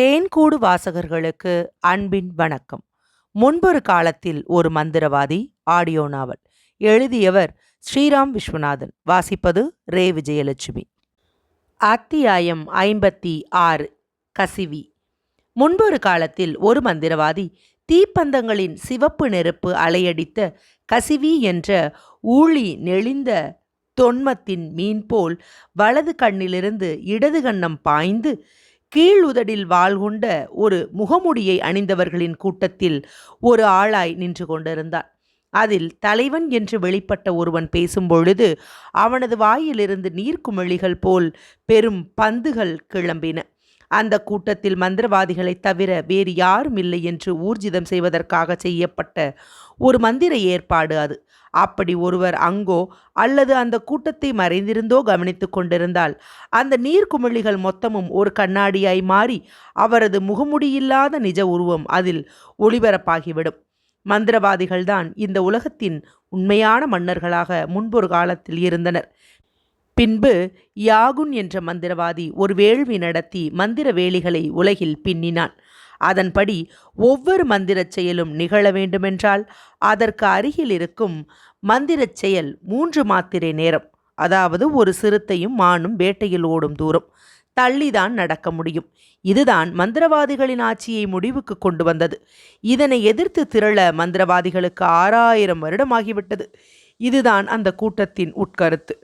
தேன்கூடு வாசகர்களுக்கு அன்பின் வணக்கம். முன்பொரு காலத்தில் ஒரு மந்திரவாதி ஆடியோ நாவல் எழுதியவர் ஸ்ரீராம் விஸ்வநாதன். வாசிப்பது ரே. விஜயலட்சுமி. அத்தியாயம் ஐம்பத்தி ஆறு கசிவி. முன்பொரு காலத்தில் ஒரு மந்திரவாதி தீப்பந்தங்களின் சிவப்பு நெருப்பு அலையடித்த கசிவி என்ற ஊழி நெளிந்த தொன்மத்தின் மீன்போல் வலது கண்ணிலிருந்து இடது கண்ணம் பாய்ந்து கீழ் உதடில் வாள் கொண்ட ஒரு முகமுடியை அணிந்தவர்களின் கூட்டத்தில் ஒரு ஆளாய் நின்று கொண்டிருந்தான் அதில் தலைவன் என்று வெளிப்பட்ட ஒருவன் பேசும்பொழுது அவனது வாயிலிருந்து நீர்க்குமிழிகள் போல் பெரும் பந்துகள் கிளம்பின. அந்த கூட்டத்தில் மந்திரவாதிகளைத் தவிர வேறு யாரும் இல்லை என்று ஊர்ஜிதம் செய்வதற்காக செய்யப்பட்ட ஒரு மந்திர ஏற்பாடு அது. அப்படி ஒருவர் அங்கோ அல்லது அந்த கூட்டத்தை மறைந்திருந்தோ கவனித்து கொண்டிருந்தால் அந்த நீர்க்குமிழிகள் மொத்தமும் ஒரு கண்ணாடியாய் மாறி அவரது முகமுடியில்லாத நிஜ உருவம் அதில் ஒளிபரப்பாகிவிடும். மந்திரவாதிகள்தான் இந்த உலகத்தின் உண்மையான மன்னர்களாக முன்பொரு காலத்தில் இருந்தனர். பின்பு யாகுன் என்ற மந்திரவாதி ஒரு வேள்வி நடத்தி மந்திர வேலிகளை உலகில் பின்னினான். அதன்படி ஒவ்வொரு மந்திரச் செயலும் நிகழ வேண்டுமென்றால் அதற்கு அருகில் இருக்கும் மந்திரச் செயல் மூன்று மாத்திரை நேரம். அதாவது ஒரு சிறுத்தையும் மானும் வேட்டையில் ஓடும் தூரம். தள்ளிதான் நடக்க முடியும். இதுதான் மந்திரவாதிகளின் ஆட்சியை முடிவுக்கு கொண்டு வந்தது. இதனை எதிர்த்து திரள மந்திரவாதிகளுக்கு ஆறாயிரம் வருடமாகிவிட்டது இதுதான் அந்த கூட்டத்தின் உட்கருத்து.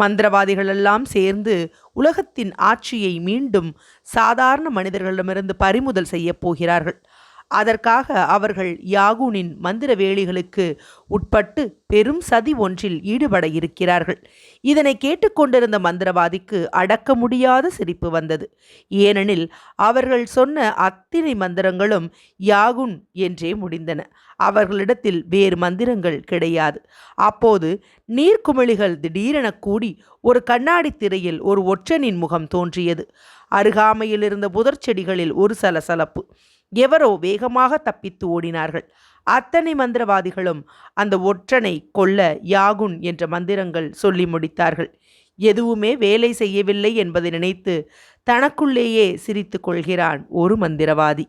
மந்திரவாதிகளெல்லாம் சேர்ந்து உலகத்தின் ஆட்சியை மீண்டும் சாதாரண மனிதர்களிடமிருந்து பறிமுதல் செய்யப் போகிறார்கள். அதற்காக அவர்கள் யாகூனின் மந்திர வேலிகளுக்கு உட்பட்டு பெரும் சதி ஒன்றில் ஈடுபட இருக்கிறார்கள். இதனை கேட்டுக்கொண்டிருந்த மந்திரவாதிக்கு அடக்க முடியாத சிரிப்பு வந்தது. ஏனெனில் அவர்கள் சொன்ன அத்தனை மந்திரங்களும் யாகுன் என்றே முடிந்தன. அவர்களிடத்தில் வேறு மந்திரங்கள் கிடையாது. அப்போது நீர்க்குமிழிகள் திடீரென கூடி ஒரு கண்ணாடி திரையில் ஒரு ஒற்றனின் முகம் தோன்றியது. அருகாமையில் இருந்த புதர் செடிகளில் ஒரு சலசலப்பு. எவரோ வேகமாக தப்பித்து ஓடினார்கள். அத்தனை மந்திரவாதிகளும் அந்த ஒற்றனை கொல்ல யாகுன் என்ற மந்திரங்கள் சொல்லி முடித்தார்கள். எதுவுமே வேலை செய்யவில்லை என்பதை நினைத்து தனக்குள்ளேயே சிரித்து கொள்கிறான் ஒரு மந்திரவாதி.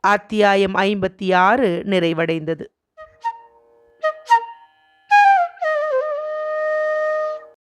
அத்தியாயம் ஐம்பத்தி ஆறு நிறைவடைந்தது.